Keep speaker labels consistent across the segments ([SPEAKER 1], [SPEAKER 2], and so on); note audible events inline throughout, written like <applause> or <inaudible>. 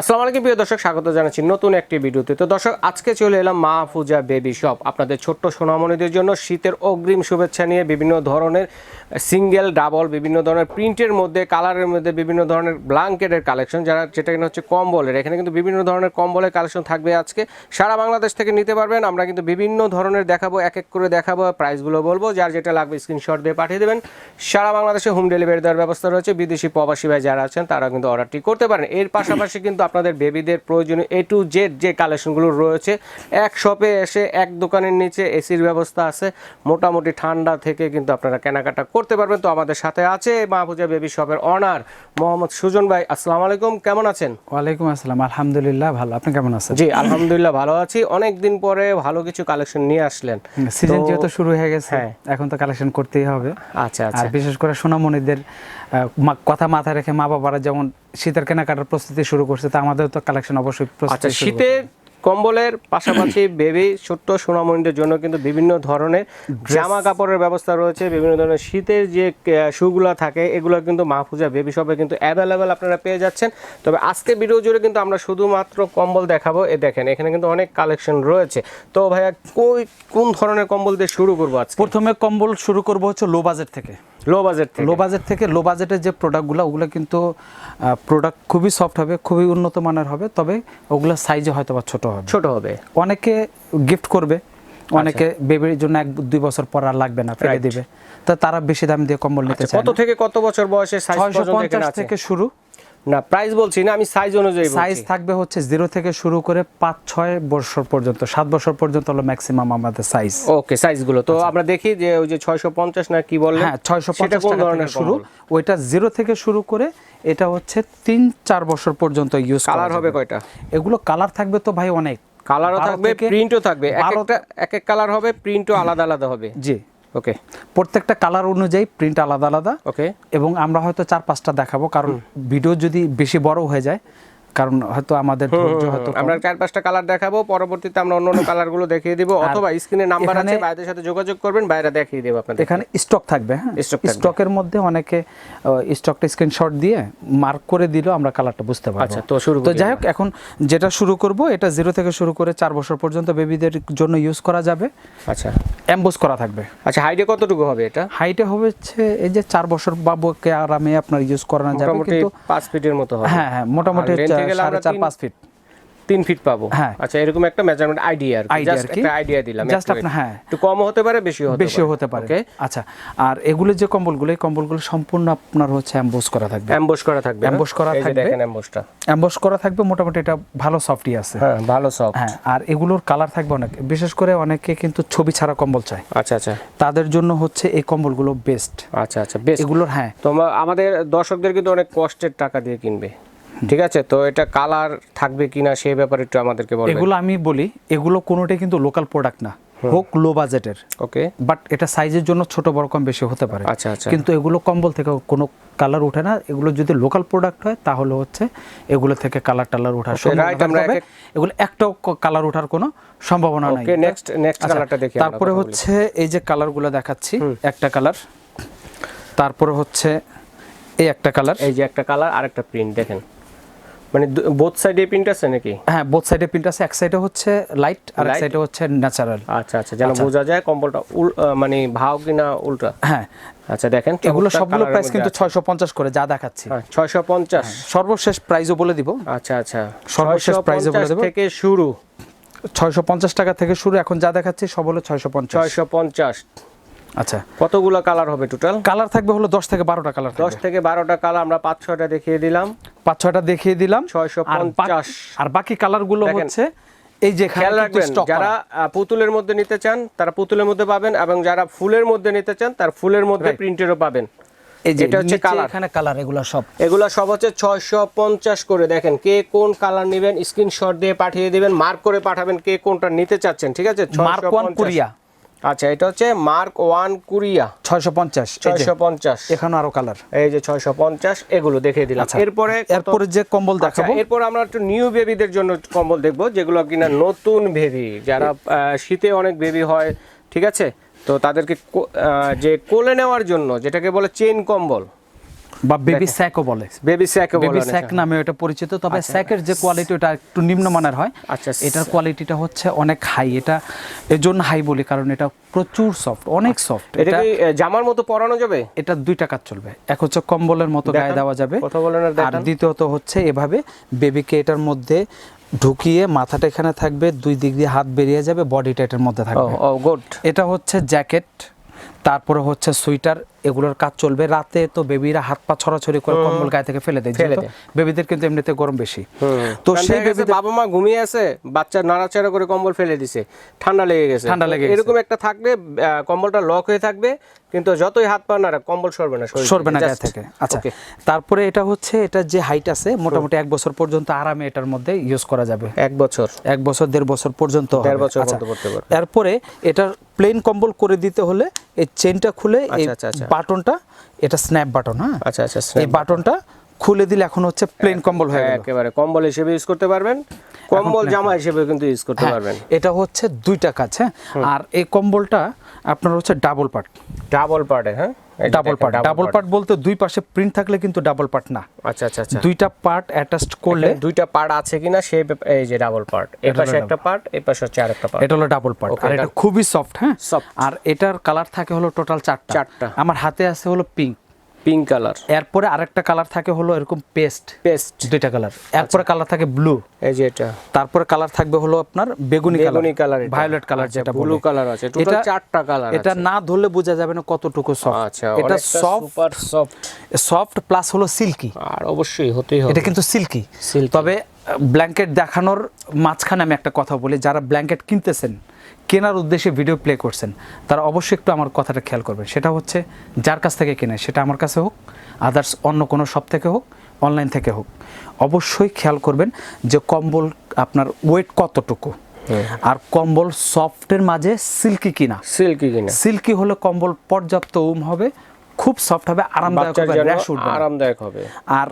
[SPEAKER 1] আসসালামু আলাইকুম, প্রিয় দর্শক, স্বাগত জানাচ্ছি নতুন একটি ভিডিওতে। তো দর্শক, আজকে চলে এলাম মা মাহফুজা বেবি শপ। আপনাদের ছোট্ট সোনামণিদের জন্য শীতের অগ্রিম শুভেচ্ছা নিয়ে বিভিন্ন ধরনের সিঙ্গেল, ডাবল, বিভিন্ন ধরনের প্রিন্টের মধ্যে, কালারের মধ্যে বিভিন্ন ধরনের ব্ল্যাঙ্কেটের কালেকশন, যারা যেটা কিনা হচ্ছে কম্বলের। এখানে কিন্তু বিভিন্ন ধরনের কম্বলের কালেকশন থাকবে আজকে। সারা বাংলাদেশ থেকে নিতে পারবেন। আমরা কিন্তু বিভিন্ন ধরনের দেখাবো এক এক করে দেখাবো প্রাইসগুলো বলব। যার যেটা লাগবে স্ক্রিনশট দিয়ে পাঠিয়ে দেবেন। সারা বাংলাদেশে হোম ডেলিভারি দেওয়ার ব্যবস্থা রয়েছে। বিদেশি প্রবাসী ভাই যারা আছেন তারা কিন্তু অর্ডারটি করতে পারেন। এর পাশাপাশি কিন্তু আপনাদের বেবিদের প্রয়োজনীয় এ টু জেড যে কালেকশনগুলো রয়েছে এক শপে এসে এক দোকানের নিচে এসির ব্যবস্থা আছে। মোটামুটি ঠান্ডা থেকে কিন্তু আপনারা কেনাকাটা করতে পারবেন। তো আমাদের সাথে আছে মাহফুজা বেবি শপের অনার মোহাম্মদ সুজন ভাই। আসসালামু আলাইকুম কেমন আছেন?
[SPEAKER 2] ওয়ালাইকুম আসসালাম আলহামদুলিল্লাহ ভালো। আপনি কেমন আছেন?
[SPEAKER 1] জি আলহামদুলিল্লাহ ভালো আছি। অনেক দিন পরে ভালো কিছু কালেকশন নিয়ে আসলেন।
[SPEAKER 2] সিজন যেহেতু শুরু হয়ে গেছে
[SPEAKER 1] হ্যাঁ।
[SPEAKER 2] এখন তো কালেকশন করতেই হবে।
[SPEAKER 1] আচ্ছা
[SPEAKER 2] আর
[SPEAKER 1] আচ্ছা
[SPEAKER 2] বিশেষ করে সোনামণিদের কথা মাথায় রেখে মা বাবারা যেমন শীতের কেনাকাটার প্রস্তুতি শুরু করছে তা আমাদের তো কালেকশন অবশ্যই
[SPEAKER 1] আচ্ছা শীতের কম্বলের পাশাপাশি <coughs> বেবি ছোট্ট সোনামণিদের জন্য কিন্তু বিভিন্ন ধরনের জামা কাপড়ের ব্যবস্থা রয়েছে বিভিন্ন ধরনের শীতের যে শুগুলো থাকে এগুলো কিন্তু মাহফুজা বেবি শপে কিন্তু অ্যাভেলেবেল আপনারা পেয়ে যাচ্ছেন। তবে আজকে ভিডিও জুড়ে কিন্তু আমরা শুধুমাত্র কম্বল দেখাবো এ দেখেন এখানে কিন্তু অনেক কালেকশন রয়েছে। তো ভাইয়া কই কোন ধরনের কম্বল দিয়ে শুরু করব আজকে?
[SPEAKER 2] প্রথমে কম্বল শুরু করব হচ্ছে লো বাজেট থেকে।
[SPEAKER 1] লো বাজেট
[SPEAKER 2] লো বাজেট থেকে লো বাজেটের যে প্রোডাক্টগুলো ওগুলো কিন্তু প্রোডাক্ট খুবই সফট হবে খুবই উন্নত মানের হবে তবে ওগুলো সাইজে হয়তো বা ছোট হবে।
[SPEAKER 1] ছোট হবে।
[SPEAKER 2] অনেকে গিফট করবে অনেকে বেবির জন্য এক দুই বছর পর আর লাগবে না ফেলে দিবে। তা তারা বেশি দাম দিয়ে কম্বল নিতে চায়
[SPEAKER 1] কত থেকে কত বছর বয়সে সাইজ পর্যন্ত
[SPEAKER 2] থেকে শুরু।
[SPEAKER 1] না প্রাইস বলছি না আমি সাইজ অনুযায়ী
[SPEAKER 2] সাইজ থাকবে হচ্ছে জিরো থেকে শুরু করে পাঁচ ছয় বছর পর্যন্ত সাত বছর পর্যন্ত হলো ম্যাক্সিমাম আমাদের সাইজ
[SPEAKER 1] ওকে সাইজগুলো তো আমরা দেখি যে ওই যে 650 না কি বললেন?
[SPEAKER 2] হ্যাঁ ছয়শো পঞ্চাশ
[SPEAKER 1] কোন ধরনের
[SPEAKER 2] শুরু? ওইটা জিরো থেকে শুরু করে এটা হচ্ছে তিন চার বছর পর্যন্ত ইউজ
[SPEAKER 1] কালার হবে কয়টা?
[SPEAKER 2] এগুলো কালার থাকবে তো ভাই অনেক।
[SPEAKER 1] কালারও থাকবে
[SPEAKER 2] থেকে-
[SPEAKER 1] প্রিন্টও থাকবে। এক একটা এক এক কালার হবে প্রিন্টও আলাদা আলাদা হবে।
[SPEAKER 2] জি।
[SPEAKER 1] ওকে
[SPEAKER 2] প্রত্যেকটা কালার অনুযায়ী প্রিন্ট আলাদা আলাদা।
[SPEAKER 1] ওকে
[SPEAKER 2] এবং আমরা হয়তো চার পাঁচটা দেখাবো কারণ ভিডিও যদি বেশি বড় হয়ে যায় কারণ হয়তো আমাদের ধৈর্য হয়তো
[SPEAKER 1] আমরা চার পাঁচটা কালার দেখাবো পরবর্তীতে আমরা অন্য অন্য কালারগুলো দেখিয়ে দিব অথবা স্ক্রিনে নাম্বার আছে ভাইদের সাথে যোগাযোগ করবেন বাইরে দেখিয়ে দেবো আপনাদের
[SPEAKER 2] এখানে স্টক থাকবে হ্যাঁ? স্টকের মধ্যে অনেকে স্টকটা স্ক্রিনশট দিয়ে মার্ক করে দিলেও আমরা কালারটা বুঝতে পারব।
[SPEAKER 1] আচ্ছা, তো শুরু
[SPEAKER 2] তো যাই হোক এখন যেটা শুরু করব এটা জিরো থেকে শুরু করে চার বছর পর্যন্ত বেবিদের জন্য ইউজ করা যাবে।
[SPEAKER 1] আচ্ছা।
[SPEAKER 2] এমবোস করা থাকবে।
[SPEAKER 1] আচ্ছা হাইটে কতটুকু হবে এটা?
[SPEAKER 2] হাইটে হবে হচ্ছে এই যে চার বছর বাবুকে আরামে আপনার ইউজ করানো যাবে কিন্তু
[SPEAKER 1] পাঁচ ফিটের মতো হবে।
[SPEAKER 2] হ্যাঁ হ্যাঁ মোটামুটি
[SPEAKER 1] গেলে আমরা
[SPEAKER 2] ফিট
[SPEAKER 1] তিন ফিট পাবো।
[SPEAKER 2] হ্যাঁ।
[SPEAKER 1] আচ্ছা এরকম একটা মেজারমেন্ট আইডিয়া আর জাস্ট একটা আইডিয়া দিলাম
[SPEAKER 2] Just আপনার- হ্যাঁ।
[SPEAKER 1] একটু কম হতে পারে বেশি হতে
[SPEAKER 2] বেশিও হতে পারে।
[SPEAKER 1] ওকে
[SPEAKER 2] আচ্ছা আর এগুলো যে কম্বলগুলো এই কম্বলগুলো সম্পূর্ণ আপনার হচ্ছে এমবোস করা থাকবে।
[SPEAKER 1] অ্যাম্বুশ করা থাকবে
[SPEAKER 2] Ambush করা থাকবে।
[SPEAKER 1] দেখেন অ্যাম্বুশটা
[SPEAKER 2] এমবোস করা থাকবে মোটামুটি এটা ভালো সফটই আছে।
[SPEAKER 1] হ্যাঁ ভালো সব
[SPEAKER 2] হ্যাঁ আর এগুলোর কালার থাকবে অনেক। বিশেষ করে অনেকে কিন্তু ছবি ছাড়া কম্বল চায়।
[SPEAKER 1] আচ্ছা আচ্ছা।
[SPEAKER 2] তাদের জন্য হচ্ছে এই কম্বলগুলো বেস্ট
[SPEAKER 1] আচ্ছা আচ্ছা
[SPEAKER 2] এগুলোর হ্যাঁ।
[SPEAKER 1] তো আমাদের দর্শকদের কিন্তু অনেক কষ্টের টাকা দিয়ে কিনবে। ঠিক আছে? তো এটা কালার থাকবে কিনা সেই ব্যাপারে একটু আমাদেরকে বলবেন।
[SPEAKER 2] এগুলো আমি বলি এগুলো কোনোটাই কিন্তু লোকাল প্রোডাক্ট না। হোক লো বাজেটের
[SPEAKER 1] ওকে।
[SPEAKER 2] বাট এটা সাইজের জন্য ছোট বড় কম বেশি হতে পারে।
[SPEAKER 1] আচ্ছা আচ্ছা।
[SPEAKER 2] কিন্তু এগুলো কম্বল থেকে কোনো কালার ওঠে না। এগুলো যদি লোকাল প্রোডাক্ট হয় তাহলে হচ্ছে এগুলো থেকে কালার টালার ওঠার সম্ভাবনা এগুলো একটাও কালার ওঠার কোনো সম্ভাবনা নাই।
[SPEAKER 1] ওকে নেক্সট নেক্সট কালারটা দেখি
[SPEAKER 2] তারপরে হচ্ছে এই যে কালারগুলো দেখাচ্ছি একটা কালার তারপরে হচ্ছে এই একটা কালার
[SPEAKER 1] এই যে একটা কালার আর একটা প্রিন্ট দেখেন। মানে বোথ সাইডে প্রিন্ট আছে নাকি?
[SPEAKER 2] হ্যাঁ বোথ সাইডে প্রিন্ট আছে এক সাইডে হচ্ছে লাইট আর এক সাইডে হচ্ছে ন্যাচারাল
[SPEAKER 1] আচ্ছা আচ্ছা যেন বোঝা যায় কম্বলটা মানে ভাও কিনা উল্টা।
[SPEAKER 2] হ্যাঁ।
[SPEAKER 1] আচ্ছা দেখেন
[SPEAKER 2] এগুলো সবগুলো প্রাইস কিন্তু
[SPEAKER 1] আছে।
[SPEAKER 2] ছয়শো পঞ্চাশ করে যা দেখাচ্ছি।
[SPEAKER 1] হ্যাঁ ছয়শো পঞ্চাশ।
[SPEAKER 2] সর্বশেষ প্রাইসও বলে দিব।
[SPEAKER 1] আচ্ছা আচ্ছা।
[SPEAKER 2] সর্বশেষ এ বলে
[SPEAKER 1] 650
[SPEAKER 2] দেবো?
[SPEAKER 1] থেকে শুরু।
[SPEAKER 2] ছয়শো পঞ্চাশ টাকা থেকে শুরু এখন যা দেখাচ্ছি সব হলো ছয়শো পঞ্চাশ।
[SPEAKER 1] ছয়শো পঞ্চাশ।
[SPEAKER 2] আচ্ছা।
[SPEAKER 1] কতগুলো কালার হবে টোটাল
[SPEAKER 2] কালার থাকবে হলো দশ থেকে বারোটা কালার
[SPEAKER 1] দশ থেকে বারোটা কালার আমরা পাঁচ ছয়টা দেখিয়ে দিলাম।
[SPEAKER 2] পাঁচ ছয়টা দেখিয়ে দিলাম।
[SPEAKER 1] ছয়শো
[SPEAKER 2] আর বাকি-
[SPEAKER 1] পঞ্চাশ।
[SPEAKER 2] আর বাকি কালার হচ্ছে এই যে
[SPEAKER 1] খেয়াল রাখবেন যারা পুতুলের মধ্যে নিতে চান তারা পুতুলের মধ্যে পাবেন এবং যারা ফুলের মধ্যে নিতে চান তার ফুলের মধ্যে প্রিন্টেরও পাবেন।
[SPEAKER 2] এই যে
[SPEAKER 1] এটা হচ্ছে colour।
[SPEAKER 2] এখানে কালার এগুলো সব।
[SPEAKER 1] এগুলো সব হচ্ছে ছয়শো পঞ্চাশ করে। দেখেন কে কোন কালার নেবেন স্ক্রিনশট দিয়ে পাঠিয়ে দিবেন মার্ক করে পাঠাবেন কে কোনটা নিতে চাচ্ছেন ঠিক আছে?
[SPEAKER 2] মার্ক ওয়ান কুরিয়া
[SPEAKER 1] আচ্ছা এটা হচ্ছে মার্ক ওয়ান কুরিয়া
[SPEAKER 2] ছয়শো পঞ্চাশ
[SPEAKER 1] ছয়শো পঞ্চাশ।
[SPEAKER 2] এখানে আরও কালার
[SPEAKER 1] এই যে ছয়শো পঞ্চাশ এগুলো দেখিয়ে দিলাম।
[SPEAKER 2] আচ্ছা
[SPEAKER 1] এরপরে
[SPEAKER 2] এরপরে যে কম্বল
[SPEAKER 1] আচ্ছা
[SPEAKER 2] দেখাবো।
[SPEAKER 1] এরপর আমরা একটু নিউ বেবিদের জন্য কম্বল দেখব যেগুলো কিনা নতুন বেবি যারা শীতে অনেক বেবি হয় ঠিক আছে? তো তাদেরকে যে কোলে নেওয়ার জন্য যেটাকে বলে চেন কম্বল।
[SPEAKER 2] বা বেবি স্যাকও বলে।
[SPEAKER 1] বেবি স্যাকে
[SPEAKER 2] বেবি স্যাক নামে ওটা পরিচিত তবে স্যাকের যে কোয়ালিটি ওটা একটু নিম্নমানের হয়।
[SPEAKER 1] আচ্ছা,
[SPEAKER 2] এটার কোয়ালিটিটা হচ্ছে অনেক হাই এটা এর জন্য হাই বলি কারণ এটা প্রচুর সফট অনেক সফট
[SPEAKER 1] এটা
[SPEAKER 2] এটা
[SPEAKER 1] কি জামার মতো পরানো যাবে?
[SPEAKER 2] এটা দুইটা কাজ চলবে। এক হচ্ছে কম্বলের মতো গায়ে দেওয়া যাবে।
[SPEAKER 1] আর
[SPEAKER 2] আর দ্বিতীয়ত হচ্ছে এভাবে বেবিকে এটার মধ্যে ঢুকিয়ে মাথাটা এখানে থাকবে দুই দিক দিয়ে হাত বেরিয়ে যাবে বডিটা এটার মধ্যে থাকবে।
[SPEAKER 1] ও গুড
[SPEAKER 2] এটা হচ্ছে জ্যাকেট তারপরে হচ্ছে সুইটার এগুলোর কাজ চলবে। রাতে তো বেবিরা হাত পা ছড়াছড়ি করে কম্বল গায়ে থেকে ফেলে দেয় যেহেতু বেবিদের কিন্তু এমনিতে গরম বেশি।
[SPEAKER 1] তো সেই
[SPEAKER 2] বেবিদের
[SPEAKER 1] বাবা মা ঘুমিয়ে আছে বাচ্চা নাড়াচাড়া করে কম্বল ফেলে দিছে। ঠান্ডা লেগে গেছে।
[SPEAKER 2] ঠান্ডা লেগে
[SPEAKER 1] এরকম একটা আহ, কম্বলটা লক হয়ে থাকবে কিন্তু যতই হাত পা নাড়া কম্বল সরবে না
[SPEAKER 2] সরবে না গায়ে থেকে। আচ্ছা তারপরে এটা হচ্ছে এটা যে হাইট আছে মোটামুটি এক বছর পর্যন্ত আরামে এটার মধ্যে ইউজ করা যাবে।
[SPEAKER 1] এক বছর।
[SPEAKER 2] এক বছর দেড় বছর পর্যন্ত
[SPEAKER 1] দেড় বছর
[SPEAKER 2] আচ্ছা।
[SPEAKER 1] পড়তে পারবে।
[SPEAKER 2] এরপরে এটার প্লেন কম্বল করে দিতে হলে এই চেনটা খুলে এই
[SPEAKER 1] আচ্ছা, আচ্ছা, আচ্ছা।
[SPEAKER 2] বাটনটা এটা স্ন্যাপ বাটন হ্যাঁ
[SPEAKER 1] আচ্ছা আচ্ছা
[SPEAKER 2] এই বাটনটা খুলে দিলে এখন হচ্ছে প্লেন কম্বল হয়ে গেল।
[SPEAKER 1] একেবারে কম্বল হিসেবে ইউজ করতে পারবেন কম্বল জামা হিসেবে কিন্তু ইউজ করতে
[SPEAKER 2] হ্যাঁ,
[SPEAKER 1] পারবেন।
[SPEAKER 2] এটা হচ্ছে দুইটা কাজ হ্যাঁ? আর এই কম্বলটা আপনার হচ্ছে ডাবল পার্ট
[SPEAKER 1] ডাবল পার্টে হ্যাঁ?
[SPEAKER 2] ডাবল পার্ট ডাবল পার্ট বলতে দুই পাশে প্রিন্ট থাকলে কিন্তু ডাবল পার্ট না।
[SPEAKER 1] আচ্ছা আচ্ছা আচ্ছা।
[SPEAKER 2] দুইটা পার্ট অ্যাটাচড করলে
[SPEAKER 1] দুইটা পার্ট আছে কিনা সেই এই যে ডাবল পার্ট এই পাশে একটা পার্ট এই পাশে হচ্ছে আরেকটা পার্ট
[SPEAKER 2] এটা হলো ডাবল পার্ট আর এটা খুবই সফট হ্যাঁ। আর এটার কালার থাকে হলো টোটাল চারটা।
[SPEAKER 1] চারটা।
[SPEAKER 2] আমার হাতে আছে হলো পিঙ্ক
[SPEAKER 1] পিঙ্ক কালার
[SPEAKER 2] এরপরে আরেকটা কালার থাকে হলো এরকম পেস্ট
[SPEAKER 1] পেস্ট
[SPEAKER 2] দুইটা কালার। এরপরে কালার থাকে ব্লু
[SPEAKER 1] এই যে এটা।
[SPEAKER 2] তারপরে কালার থাকবে হলো আপনার বেগুনি কালার
[SPEAKER 1] বেগুনি কালার
[SPEAKER 2] ভায়োলেট কালার যেটা
[SPEAKER 1] ব্লু। কালার আছে। টোটাল
[SPEAKER 2] এটা-
[SPEAKER 1] চারটা কালার
[SPEAKER 2] এটা না ধরলে বোঝা যাবে না কতটুকু সফট
[SPEAKER 1] আচ্ছা
[SPEAKER 2] এটা soft
[SPEAKER 1] super soft
[SPEAKER 2] soft plus হলো সিল্কি
[SPEAKER 1] আর অবশ্যই হতেই হবে।
[SPEAKER 2] এটা কিন্তু সিল্কি তবে ব্ল্যাঙ্কেট দেখানোর মাঝখানে আমি একটা কথা বলি। যারা ব্ল্যাঙ্কেট কিনতেছেন কেনার উদ্দেশ্যে ভিডিও প্লে করছেন তারা অবশ্যই একটু আমার কথাটা খেয়াল করবেন। সেটা হচ্ছে যার কাছ থেকে কেনে সেটা আমার কাছে হোক আদার্স অন্য কোনো শপ থেকে হোক অনলাইন থেকে হোক অবশ্যই খেয়াল করবেন যে কম্বল আপনার ওয়েট কতটুকু। আর কম্বল সফটের মাঝে সিল্কি কিনা।
[SPEAKER 1] সিল্কি কিনা।
[SPEAKER 2] সিল্কি হলে কম্বল পর্যাপ্ত উম হবে খুব সফট হবে আরামদায়ক হবে র্যাশ উঠবে
[SPEAKER 1] আরামদায়ক হবে।
[SPEAKER 2] আর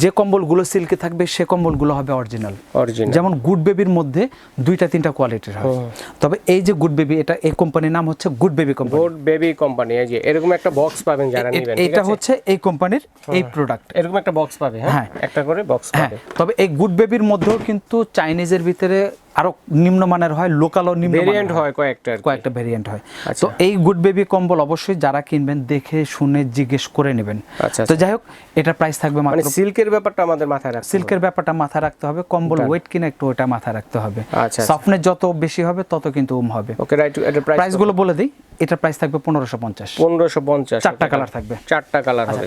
[SPEAKER 2] যে কম্বলগুলো সিল্কে থাকবে সে কম্বলগুলো হবে অরিজিনাল
[SPEAKER 1] অরিজিনাল
[SPEAKER 2] যেমন গুড বেবির মধ্যে দুইটা তিনটা কোয়ালিটির হয়। তবে এই যে গুড বেবি এটা এই কোম্পানির নাম হচ্ছে good baby company
[SPEAKER 1] board baby company এই যে এরকম একটা বক্স পাবেন যারা নেবেন
[SPEAKER 2] এটা হচ্ছে এই কোম্পানির এই প্রোডাক্ট
[SPEAKER 1] এরকম একটা বক্স পাবে হ্যাঁ?
[SPEAKER 2] হ্যাঁ।
[SPEAKER 1] একটা করে বক্স
[SPEAKER 2] হ্যাঁ।
[SPEAKER 1] পাবে।
[SPEAKER 2] তবে এই গুড বেবির মধ্যেও কিন্তু চাইনিজের ভিতরে আরও নিম্নমানের হয় লোকালও নিম্ন
[SPEAKER 1] ভেরিয়েন্ট হয়। কয়েকটা
[SPEAKER 2] কয়েকটা ভেরিয়েন্ট হয়।
[SPEAKER 1] আচ্ছা।
[SPEAKER 2] তো এই গুড বেবি কম্বল অবশ্যই যারা কিনবেন দেখে শুনে জিজ্ঞেস করে নেবেন।
[SPEAKER 1] আচ্ছা,
[SPEAKER 2] তো যাই হোক এটা প্রাইস থাকবে
[SPEAKER 1] মানে সিল্কের ব্যাপারটা আমাদের মাথায় রাখতে
[SPEAKER 2] সিল্কের ব্যাপারটা মাথায় রাখতে হবে। কম্বল ওয়েট কিনা একটু ওটা মাথায় রাখতে হবে।
[SPEAKER 1] আচ্ছা, আচ্ছা।
[SPEAKER 2] যত বেশি হবে তত কিন্তু উম হবে।
[SPEAKER 1] ওকে রাইট এটার
[SPEAKER 2] প্রাইসগুলো বলে দিই। এটার প্রাইস থাকবে পনেরোশো পঞ্চাশ।
[SPEAKER 1] পনেরোশো পঞ্চাশ
[SPEAKER 2] চারটা কালার থাকবে।
[SPEAKER 1] চারটা কালার হবে।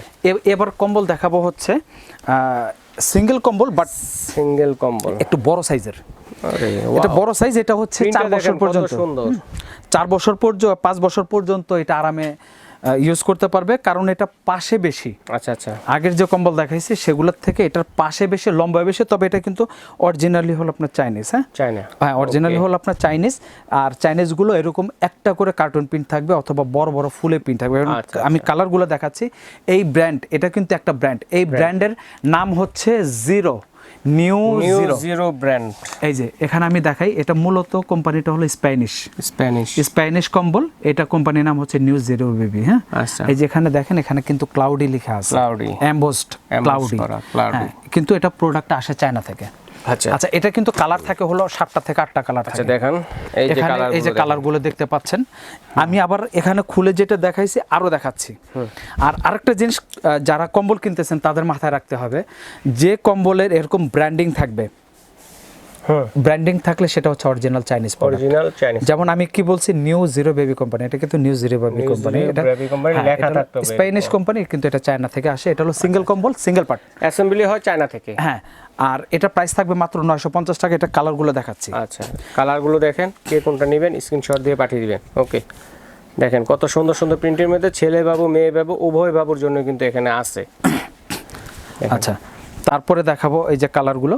[SPEAKER 2] এবার কম্বল দেখাবো হচ্ছে সিঙ্গেল কম্বল বাট
[SPEAKER 1] সিঙ্গেল কম্বল।
[SPEAKER 2] একটু বড় সাইজের এটা বড় সাইজ এটা হচ্ছে চার বছর পর্যন্ত। চার বছর পর্যন্ত পাঁচ বছর পর্যন্ত এটা আরামে ইউজ করতে পারবে কারণ এটা পাশে বেশি।
[SPEAKER 1] আচ্ছা আচ্ছা।
[SPEAKER 2] আগের যে কম্বল দেখাইছি সেগুলোর থেকে এটার পাশে বেশি লম্বা বেশি তবে এটা কিন্তু অরিজিনালি হলো আপনার চাইনিজ হ্যাঁ?
[SPEAKER 1] চাই না
[SPEAKER 2] হ্যাঁ অরিজিনালি হলো আপনার চাইনিজ আর চাইনিজগুলো এরকম একটা করে কার্টুন প্রিন্ট থাকবে অথবা বড় বড় ফুলে প্রিন্ট থাকবে। এবং
[SPEAKER 1] আচ্ছা,
[SPEAKER 2] আমি কালারগুলো দেখাচ্ছি এই ব্র্যান্ড এটা কিন্তু একটা ব্র্যান্ড এই ব্র্যান্ডের নাম হচ্ছে জিরো নিউ জিরো
[SPEAKER 1] ব্র্যান্ড
[SPEAKER 2] এই যে এখানে আমি দেখাই এটা মূলত কোম্পানিটা হলো স্প্যানিশ
[SPEAKER 1] স্প্যানিশ
[SPEAKER 2] স্প্যানিশ কম্বল এটা কোম্পানির নাম হচ্ছে নিউ জিরো বেবি হ্যাঁ?
[SPEAKER 1] আচ্ছা।
[SPEAKER 2] এই যে এখানে দেখেন এখানে কিন্তু ক্লাউডি লেখা আছে।
[SPEAKER 1] ক্লাউডি
[SPEAKER 2] এমবোস্ট ক্লাউডি কিন্তু এটা প্রোডাক্ট আসে চায়না থেকে।
[SPEAKER 1] আচ্ছা।
[SPEAKER 2] আচ্ছা এটা কিন্তু কালার থাকে হলো সাতটা থেকে আটটা কালার
[SPEAKER 1] আচ্ছা দেখেন। এই যে কালার
[SPEAKER 2] এই যে কালারগুলো দেখতে পাচ্ছেন। আমি আবার এখানে খুলে যেটা দেখাইছি আরও দেখাচ্ছি। আর আরেকটা জিনিস যারা কম্বল কিনতেছেন তাদের মাথায় রাখতে হবে যে কম্বলের এরকম ব্র্যান্ডিং থাকবে ব্র্যান্ডিং থাকলে সেটা হচ্ছে অরিজিনাল চাইনিজ
[SPEAKER 1] অরিজিনাল চাইনিজ
[SPEAKER 2] যেমন আমি কি বলছি নিউ জিরো বেবি কোম্পানি এটা কিন্তু নিউ জিরো বেবি কোম্পানি এটা
[SPEAKER 1] company লেখা থাকতে
[SPEAKER 2] স্প্যানিশ কোম্পানি কিন্তু এটা চায়না থেকে আসে। এটা হলো সিঙ্গেল কম্বল সিঙ্গেল পার্ট
[SPEAKER 1] অ্যাসেম্বলি হয় চায়না থেকে?
[SPEAKER 2] হ্যাঁ আর এটা প্রাইস থাকবে মাত্র নয়শো পঞ্চাশ টাকা এটা কালারগুলো দেখাচ্ছি।
[SPEAKER 1] আচ্ছা কালারগুলো দেখেন কে কোনটা নেবেন স্ক্রিনশট দিয়ে পাঠিয়ে দিবেন। ওকে দেখেন কত সুন্দর সুন্দর প্রিন্টের মধ্যে ছেলে বাবু মেয়ে বাবু উভয় বাবুর জন্য কিন্তু এখানে আছে।
[SPEAKER 2] আচ্ছা তারপরে দেখাবো এই যে কালারগুলো।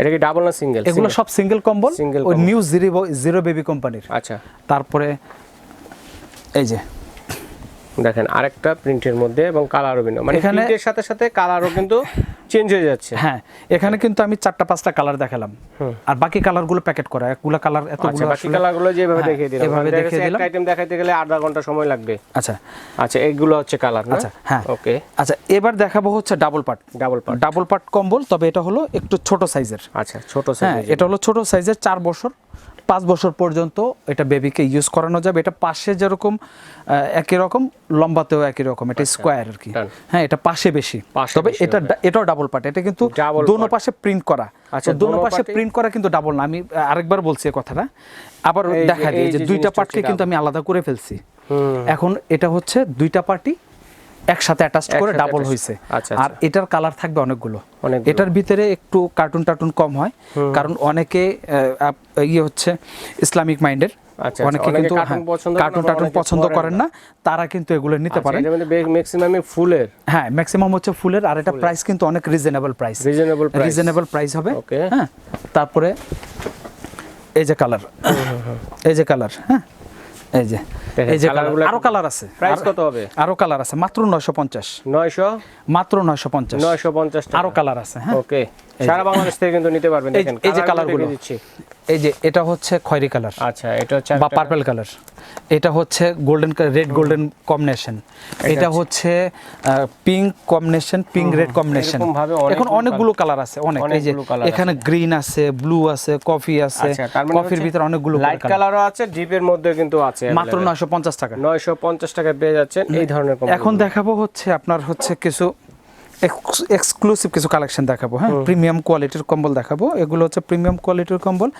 [SPEAKER 1] এটা কি ডাবল না সিঙ্গেল
[SPEAKER 2] এগুলো সব সিঙ্গেল কম্বল
[SPEAKER 1] Single
[SPEAKER 2] ওই নিউ জিরো জিরো বেবি কোম্পানির
[SPEAKER 1] আচ্ছা।
[SPEAKER 2] তারপরে এই যে।
[SPEAKER 1] দেখেন আরেকটা প্রিন্টের মধ্যে এবং কালারও ভিন্ন। মানে প্রিন্টের সাথে সাথে কালারও কিন্তু চেঞ্জ হয়ে যাচ্ছে।
[SPEAKER 2] হ্যাঁ এখানে কিন্তু আমি চারটা পাঁচটা কালার দেখালাম। আর বাকি কালারগুলো প্যাকেট করা একগুলো কালার
[SPEAKER 1] আচ্ছা
[SPEAKER 2] এতগুলো
[SPEAKER 1] বাকি কালারগুলো যেভাবে
[SPEAKER 2] হ্যাঁ,
[SPEAKER 1] দেখিয়ে দিলাম।
[SPEAKER 2] এভাবে দেখিয়ে দিলাম।
[SPEAKER 1] আইটেম দেখাইতে গেলে আধা ঘণ্টা সময় লাগবে।
[SPEAKER 2] আচ্ছা।
[SPEAKER 1] আচ্ছা এইগুলো হচ্ছে কালার না?
[SPEAKER 2] আচ্ছা হ্যাঁ।
[SPEAKER 1] ওকে
[SPEAKER 2] আচ্ছা এবার দেখাবো হচ্ছে double part
[SPEAKER 1] double part
[SPEAKER 2] double part কম্বল তবে এটা হলো একটু ছোট সাইজের
[SPEAKER 1] আচ্ছা ছোট
[SPEAKER 2] হ্যাঁ
[SPEAKER 1] সাইজ
[SPEAKER 2] এটা হলো ছোট সাইজের চার বছর। পাঁচ বছর পর্যন্ত এটা বেবিকে ইউজ করানো যাবে। এটা পাশে যেরকম একই রকম লম্বাতেও একই রকম। এটা স্কোয়ার আর কি। হ্যাঁ এটা পাশে বেশি। তবে এটা এটাও ডাবল পার্ট এটা কিন্তু দোনো পাশে প্রিন্ট করা।
[SPEAKER 1] আচ্ছা,
[SPEAKER 2] আচ্ছা দোনো পাশে প্রিন্ট করা কিন্তু ডাবল না। আমি আরেকবার বলছি এই কথাটা। আবার দেখা দিই যে দুইটা পার্টকে কিন্তু আমি আলাদা করে ফেলছি। এখন এটা হচ্ছে দুইটা পার্টি একসাথে অ্যাটাচ করে ডাবল। হয়েছে
[SPEAKER 1] আচ্ছা,
[SPEAKER 2] আর এটার কালার থাকবে অনেকগুলো। এটার ভিতরে একটু কার্টুন টার্টুন কম হয় কারণ অনেকে ইয়ে হচ্ছে ইসলামিক মাইন্ডের
[SPEAKER 1] আচ্ছা,
[SPEAKER 2] অনেকে কিন্তু কার্টুন টার্টুন পছন্দ
[SPEAKER 1] করেন
[SPEAKER 2] না। তারা কিন্তু এগুলো নিতে পারেন
[SPEAKER 1] ম্যাক্সিমাম ফুলের।
[SPEAKER 2] হ্যাঁ ম্যাক্সিমাম হচ্ছে ফুলের আর এটা প্রাইস কিন্তু অনেক reasonable price
[SPEAKER 1] reasonable price
[SPEAKER 2] reasonable price হবে। হ্যাঁ তারপরে এই যে কালার এই যে কালার হ্যাঁ। এই যে এই যে
[SPEAKER 1] আরও
[SPEAKER 2] কালার আছে।
[SPEAKER 1] প্রাইস কত হবে?
[SPEAKER 2] আরও কালার আছে মাত্র নয়শো পঞ্চাশ।
[SPEAKER 1] নয়শো?
[SPEAKER 2] মাত্র নয়শো পঞ্চাশ।
[SPEAKER 1] নয়শো পঞ্চাশ
[SPEAKER 2] আরও কালার আছে হ্যাঁ।
[SPEAKER 1] ওকে সারা বাংলাদেশ থেকে কিন্তু নিতে পারবেন দেখেন
[SPEAKER 2] এই যে কালারগুলো।
[SPEAKER 1] দিচ্ছি।
[SPEAKER 2] এই যে এটা হচ্ছে খয়েরি কালার।
[SPEAKER 1] আচ্ছা এটা হচ্ছে
[SPEAKER 2] বা পার্পল কালার এটা হচ্ছে গোল্ডেন রেড গোল্ডেন কম্বিনেশন এটা হচ্ছে pink combination pink red combination এখন
[SPEAKER 1] অনেকগুলো
[SPEAKER 2] কালার আছে অনেক। এই যে এখানে গ্রিন আছে ব্লু আছে কফি আছে
[SPEAKER 1] আচ্ছা তার মানে
[SPEAKER 2] কফির ভিতরে অনেকগুলো
[SPEAKER 1] লাইট কালারও আছে ডিপের মধ্যে কিন্তু আছে
[SPEAKER 2] মাত্র নয়শো পঞ্চাশ টাকা।
[SPEAKER 1] নয়শো পঞ্চাশ টাকায় পেয়ে যাচ্ছেন এই ধরনের
[SPEAKER 2] এখন দেখাবো হচ্ছে আপনার হচ্ছে কিছু এক্সক্লুসিভ কিছু কালেকশন দেখাবো হ্যাঁ? প্রিমিয়াম কোয়ালিটির কম্বল দেখাবো। এগুলো হচ্ছে প্রিমিয়াম কোয়ালিটির কম্বল।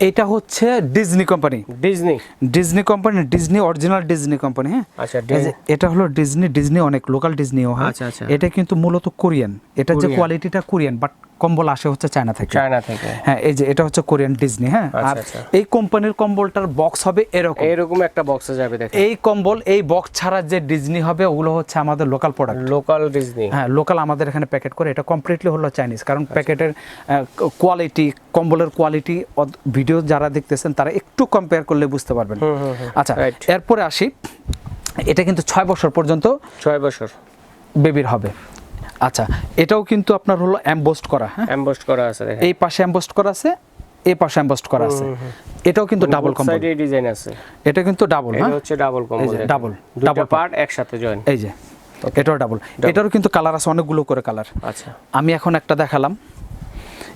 [SPEAKER 2] এটা হচ্ছে Disney company
[SPEAKER 1] Disney
[SPEAKER 2] Disney company Disney original Disney company হ্যাঁ?
[SPEAKER 1] আচ্ছা
[SPEAKER 2] এটা হলো ডিজনি ডিজনি অনেক লোকাল ডিজনিও হ্যাঁ?
[SPEAKER 1] আচ্ছা, আচ্ছা।
[SPEAKER 2] এটা কিন্তু মূলত কোরিয়ান। এটা যে কোয়ালিটিটা কোরিয়ান বাট কম্বল আসে হচ্ছে চায়না থেকে।
[SPEAKER 1] চায়না থেকে।
[SPEAKER 2] হ্যাঁ এই যে এটা হচ্ছে কোরিয়ান ডিজনি হ্যাঁ?
[SPEAKER 1] আচ্ছা,
[SPEAKER 2] আর
[SPEAKER 1] আচ্ছা।
[SPEAKER 2] এই কোম্পানির কম্বলটার বক্স হবে এরকম।
[SPEAKER 1] এরকম একটা বক্সে যাবে দেখেন।
[SPEAKER 2] এই কম্বল এই বক্স ছাড়া যে ডিজনি হবে ওগুলো হচ্ছে আমাদের লোকাল প্রোডাক্ট
[SPEAKER 1] লোকাল ডিজনি
[SPEAKER 2] হ্যাঁ লোকাল আমাদের এখানে প্যাকেট করে এটা কমপ্লিটলি হলো চাইনিজ কারণ
[SPEAKER 1] আচ্ছা।
[SPEAKER 2] প্যাকেটের কোয়ালিটি কম্বলের কোয়ালিটি ভিডিও যারা দেখতেছেন তারা একটু কম্পেয়ার করলে বুঝতে পারবেন। আচ্ছা এরপরে আসি। এটা কিন্তু ছয় বছর পর্যন্ত
[SPEAKER 1] ছয় বছর।
[SPEAKER 2] বেবির হবে। আচ্ছা এটাও কিন্তু আপনার হলো অ্যাম্বোস্ট করা হ্যাঁ?
[SPEAKER 1] এমবোস্ট করা আছে
[SPEAKER 2] এই পাশে অ্যাম্বোস্ট করা আছে এই পাশে অ্যাম্বোস্ট করা আছে। এটাও কিন্তু ডাবল কম্বল
[SPEAKER 1] সাইডে ডিজাইন আছে।
[SPEAKER 2] এটা কিন্তু ডাবল
[SPEAKER 1] এটা
[SPEAKER 2] হ্যাঁ?
[SPEAKER 1] হচ্ছে ডাবল কম্বল
[SPEAKER 2] double,
[SPEAKER 1] দুটো পার্ট একসাথে জয়েন
[SPEAKER 2] এই যে এটাও ডাবল এটারও কিন্তু কালার আছে অনেকগুলো করে কালার
[SPEAKER 1] আচ্ছা।
[SPEAKER 2] আমি এখন একটা দেখালাম।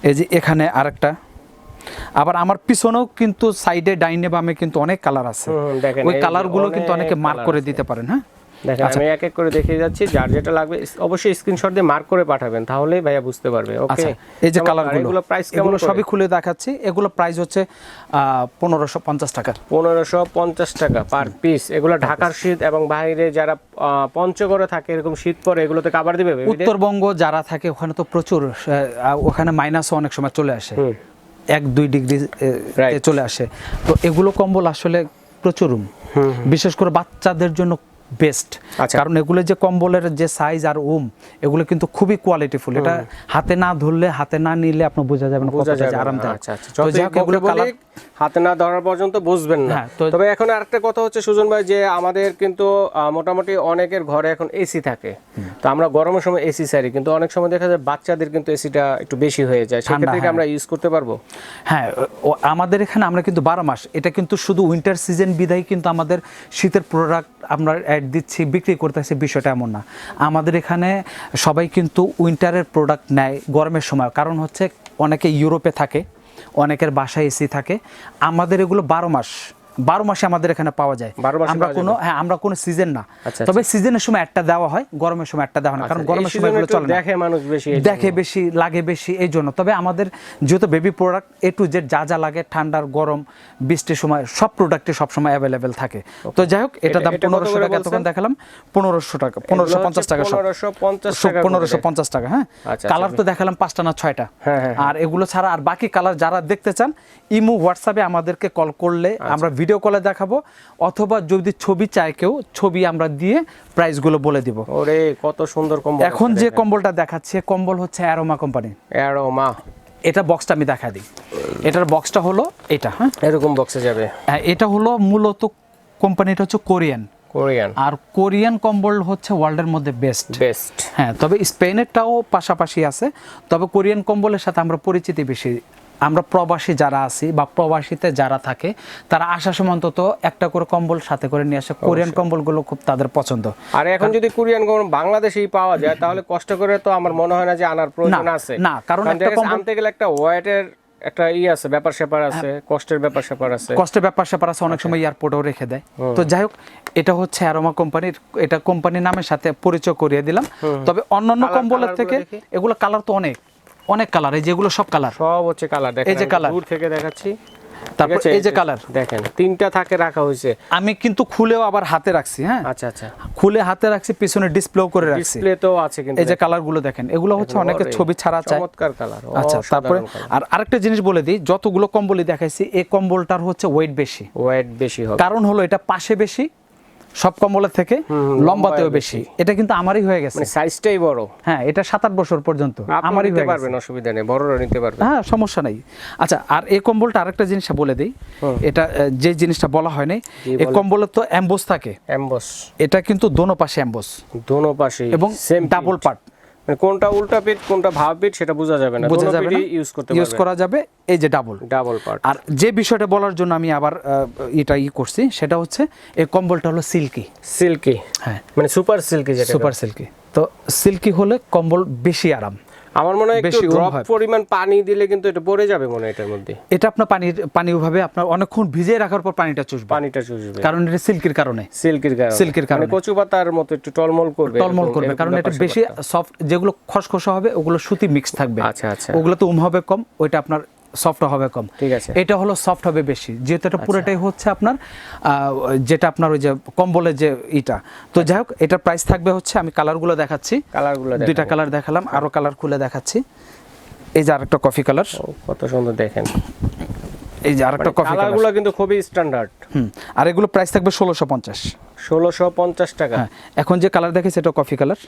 [SPEAKER 2] এই যে এখানে আরেকটা। আবার আমার পিছনেও কিন্তু সাইডে ডাইনে বামে কিন্তু অনেক কালার আছে। ওই কালারগুলো কিন্তু
[SPEAKER 1] অনেকে
[SPEAKER 2] মার্ক করে দিতে পারেন হ্যাঁ?
[SPEAKER 1] দেখেন আমি এক এক করে দেখিয়ে যাচ্ছি যার যেটা লাগবে অবশ্যই স্ক্রিনশট দিয়ে মার্ক করে পাঠাবেন তাহলেই ভাইয়া বুঝতে পারবে ওকে
[SPEAKER 2] আচ্ছা এই যে কালারগুলো
[SPEAKER 1] এগুলো প্রাইস কেমন
[SPEAKER 2] সবই খুলে দেখাচ্ছি এগুলো প্রাইস হচ্ছে পনেরোশো পঞ্চাশ টাকা।
[SPEAKER 1] পনেরোশো পঞ্চাশ টাকা পার পিস এগুলো ঢাকার শীত এবং বাইরে যারা পঞ্চগড়ে থাকে এরকম শীত পরে এগুলোতে কাবার দিবে
[SPEAKER 2] উত্তরবঙ্গ যারা থাকে ওখানে তো প্রচুর ওখানে মাইনাসও অনেক সময় চলে আসে। এক দুই ডিগ্রি চলে আসে। তো এগুলো কম্বল আসলে প্রচুর বিশেষ করে বাচ্চাদের জন্য বেস্ট
[SPEAKER 1] আচ্ছা।
[SPEAKER 2] কারণ এগুলো যে কম্বলের যে সাইজ আর উম এগুলো কিন্তু খুবই কোয়ালিটিফুল এটা হাতে না ধরলে হাতে না নিলে আপনি বোঝা যাবে না
[SPEAKER 1] বোঝা
[SPEAKER 2] কতটা
[SPEAKER 1] যাবে
[SPEAKER 2] আরামদায়ক।
[SPEAKER 1] আচ্ছা আচ্ছা।
[SPEAKER 2] তো যাই হোক, এগুলো
[SPEAKER 1] হাতে না ধরার পর্যন্ত বুঝবেন না।
[SPEAKER 2] হ্যাঁ,
[SPEAKER 1] তবে এখন আরেকটা কথা হচ্ছে সুজন ভাই যে আমাদের কিন্তু মোটামুটি অনেকের ঘরে এখন এসি থাকে। তো আমরা গরমের সময় এসি সারি কিন্তু অনেক সময় দেখা যায় বাচ্চাদের কিন্তু এসিটা একটু বেশি হয়ে যায়। সেক্ষেত্রে কি
[SPEAKER 2] হ্যাঁ।
[SPEAKER 1] আমরা ইউজ করতে পারব?
[SPEAKER 2] হ্যাঁ আমাদের এখানে আমরা কিন্তু বারো মাস এটা কিন্তু শুধু উইন্টার সিজন বিদায় কিন্তু আমাদের শীতের প্রোডাক্ট আমরা অ্যাড দিচ্ছি, বিক্রি করতেছি, বিষয়টা এমন না। আমাদের এখানে সবাই কিন্তু উইন্টারের প্রোডাক্ট নেয় গরমের সময়। কারণ হচ্ছে অনেকে ইউরোপে থাকে, অনেকের বাসায় এসি থাকে। আমাদের এগুলো বারো মাস বারো মাসে আমাদের এখানে পাওয়া যায়। আমরা কোনো হ্যাঁ আমরা কোনো সিজন না।
[SPEAKER 1] আচ্ছা,
[SPEAKER 2] তবে সিজনের সময় একটা দেওয়া হয় গরমের সময় একটা দেওয়া হয় না কারণ
[SPEAKER 1] আচ্ছা,
[SPEAKER 2] গরমের সময় এগুলো চলে
[SPEAKER 1] দেখে মানুষ বেশি
[SPEAKER 2] দেখে বেশি লাগে বেশি এই জন্য। তবে আমাদের যেহেতু baby product A to Z যা যা লাগে ঠান্ডার গরম বৃষ্টির সময় সব প্রোডাক্টে সবসময় অ্যাভেলেবেল থাকে। তো যাই হোক এটা দাম পনেরোশো টাকা এতক্ষণ দেখালাম পনেরোশো টাকা পনেরোশো পঞ্চাশ টাকা
[SPEAKER 1] পনেরোশো পঞ্চাশ টাকা
[SPEAKER 2] পনেরোশো পঞ্চাশ টাকা হ্যাঁ?
[SPEAKER 1] আচ্ছা,
[SPEAKER 2] কালার তো দেখালাম পাঁচটা না ছয়টা।
[SPEAKER 1] হ্যাঁ, হ্যাঁ,
[SPEAKER 2] আর এগুলো ছাড়া আর বাকি কালার যারা দেখতে চান ইমো হোয়াটসঅ্যাপে আমাদেরকে কল করলে
[SPEAKER 1] আচ্ছা।
[SPEAKER 2] আমরা ভিডিও কলে দেখাবো অথবা যদি ছবি চায় কেউ ছবি আমরা দিয়ে প্রাইসগুলো বলে দিব।
[SPEAKER 1] ওরে কত সুন্দর কম্বল
[SPEAKER 2] এখন যে কম্বলটা দেখাচ্ছে কম্বল হচ্ছে অ্যারোমা কোম্পানি
[SPEAKER 1] অ্যারোমা
[SPEAKER 2] এটা বক্সটা আমি দেখা দিই। এটার বক্সটা হলো এটা হ্যাঁ?
[SPEAKER 1] এরকম বক্সে যাবে।
[SPEAKER 2] হ্যাঁ, এটা হলো মূলত কোম্পানিটা হচ্ছে কোরিয়ান
[SPEAKER 1] কোরিয়ান
[SPEAKER 2] আর কোরিয়ান কম্বল হচ্ছে ওয়ার্ল্ডের মধ্যে বেস্ট
[SPEAKER 1] বেস্ট
[SPEAKER 2] হ্যাঁ তবে স্পেনেরটাও পাশাপাশি আছে। তবে কোরিয়ান কম্বলের সাথে আমরা পরিচিতি বেশি আমরা প্রবাসী যারা আছি বা প্রবাসীতে যারা থাকে তারা আসার সময় অন্তত একটা করে কম্বল সাথে করে নিয়ে আসে। কোরিয়ান কম্বলগুলো খুব তাদের পছন্দ।
[SPEAKER 1] আর এখন যদি কোরিয়ান গরম বাংলাদেশেই পাওয়া যায় তাহলে কষ্ট করে তো আমার মনে হয় না যে আনার প্রয়োজন আছে।
[SPEAKER 2] না, কারণ একটা কম্বল-
[SPEAKER 1] আনতে গেলে একটা ওয়েটের একটা ই আছে ব্যাপার স্যাপার আছে কষ্টের ব্যাপার স্যাপার আছে।
[SPEAKER 2] কষ্টের ব্যাপার স্যাপার আছে অনেক সময় এয়ারপোর্টেও রেখে দেয়। তো যাই হোক এটা হচ্ছে অ্যারোমা কোম্পানির এটা কোম্পানির নামের সাথে পরিচয় করিয়ে দিলাম। তবে অন্যান্য কম্বলের থেকে এগুলো কালার তো অনেক। অনেক কালার এই যেগুলো সব কালার
[SPEAKER 1] সব হচ্ছে কালার দেখেন
[SPEAKER 2] এই যে colour।
[SPEAKER 1] দূর থেকে দেখাচ্ছি।
[SPEAKER 2] তারপর এই যে কালার
[SPEAKER 1] দেখেন তিনটা থাকে রাখা হয়েছে।
[SPEAKER 2] আমি কিন্তু খুলেও আবার হাতে রাখছি হ্যাঁ?
[SPEAKER 1] আচ্ছা আচ্ছা।
[SPEAKER 2] খুলে হাতে রাখছি পিছনে ডিসপ্লেও করে রাখছি।
[SPEAKER 1] ডিসপ্লে তো আছে কিন্তু
[SPEAKER 2] এই যে কালারগুলো দেখেন এগুলো হচ্ছে অনেকে ছবি ছাড়া চায়
[SPEAKER 1] চমৎকার কালার
[SPEAKER 2] আচ্ছা তারপরে আর আরেকটা জিনিস বলে দিই যতগুলো কম্বলই দেখাইছি এই কম্বলটার হচ্ছে ওয়েট বেশি।
[SPEAKER 1] ওয়েট বেশি হবে।
[SPEAKER 2] কারণ হলো এটা পাশে বেশি সব কম্বলের থেকে লম্বাতেও বেশি। এটা কিন্তু আমারই হয়ে গেছে।
[SPEAKER 1] মানে সাইজটাই বড়।
[SPEAKER 2] হ্যাঁ এটা সাত আট বছর পর্যন্ত। আমারই
[SPEAKER 1] নিতে
[SPEAKER 2] হয়ে
[SPEAKER 1] পারবেন অসুবিধা নেই বড়রা নিতে পারবে।
[SPEAKER 2] হ্যাঁ সমস্যা নাই। আচ্ছা আর এই কম্বলটা আরেকটা জিনিস বলে দেই। এটা যে জিনিসটা বলা হয় নাই এই কম্বলের তো অ্যাম্বোস থাকে।
[SPEAKER 1] এমবস
[SPEAKER 2] এটা কিন্তু দোনো পাশে অ্যাম্বোস
[SPEAKER 1] দোনো পাশে
[SPEAKER 2] এবং
[SPEAKER 1] সেম
[SPEAKER 2] ডাবল পার্ট
[SPEAKER 1] মানে কোনটা উল্টা পিট কোনটা ভাব পিট সেটা বোঝা যাবে না।
[SPEAKER 2] বোঝা যাবে
[SPEAKER 1] ইউজ করতে
[SPEAKER 2] ইউজ করা যাবে এই যে ডাবল
[SPEAKER 1] ডাবল পার্ট
[SPEAKER 2] আর যে বিষয়টা বলার জন্য আমি আবার এটা ই করছি সেটা হচ্ছে এই কম্বলটা হলো সিল্কি
[SPEAKER 1] সিল্কি
[SPEAKER 2] হ্যাঁ।
[SPEAKER 1] মানে সুপার সিল্কি যেটা
[SPEAKER 2] সুপার সিল্কি তো সিল্কি হলে কম্বল বেশি আরাম।
[SPEAKER 1] আমার মনে হয় একটু
[SPEAKER 2] বেশি
[SPEAKER 1] ড্রপ পরিমাণ পানি দিলে কিন্তু এটা পড়ে যাবে মনে হয় এটার মধ্যে।
[SPEAKER 2] এটা আপনার পানি পানি ওভাবে আপনার অনেকক্ষণ ভিজিয়ে রাখার পর পানিটা চুষবে।
[SPEAKER 1] পানিটা চুষবে।
[SPEAKER 2] কারণ এটা সিল্কের কারণে।
[SPEAKER 1] সিল্কির কারণে।
[SPEAKER 2] সিল্কের কারণে।
[SPEAKER 1] মানে কচু পাতার মতো একটু টলমল করবে
[SPEAKER 2] টলমল করবে কারণ এটা বেশি সফট যেগুলো খসখসা হবে ওগুলো সুতি মিক্স থাকবে।
[SPEAKER 1] আচ্ছা, আচ্ছা।
[SPEAKER 2] ওগুলো তো উম হবে কম ওইটা আপনার সফট হবে কম।
[SPEAKER 1] ঠিক আছে।
[SPEAKER 2] এটা হলো সফট হবে বেশি। যেহেতু এটা পুরোটাই হচ্ছে আপনার যেটা আপনার ওই যে কম্বলের যে ইটা। তো যাই হোক এটার প্রাইস থাকবে হচ্ছে আমি কালারগুলো দেখাচ্ছি।
[SPEAKER 1] কালারগুলো
[SPEAKER 2] দুইটা কালার দেখালাম আরও কালার খুলে দেখাচ্ছি। এই যে আরেকটা কফি কালার
[SPEAKER 1] কত সুন্দর দেখেন।
[SPEAKER 2] এই যে আরেকটা কফি কালার
[SPEAKER 1] কালারগুলো কিন্তু খুবই স্ট্যান্ডার্ড
[SPEAKER 2] হুম আর এগুলো প্রাইস থাকবে ষোলোশো পঞ্চাশ।
[SPEAKER 1] ষোলোশো পঞ্চাশ টাকা।
[SPEAKER 2] হ্যাঁ এখন যে কালার দেখেছি এটা কফি কালার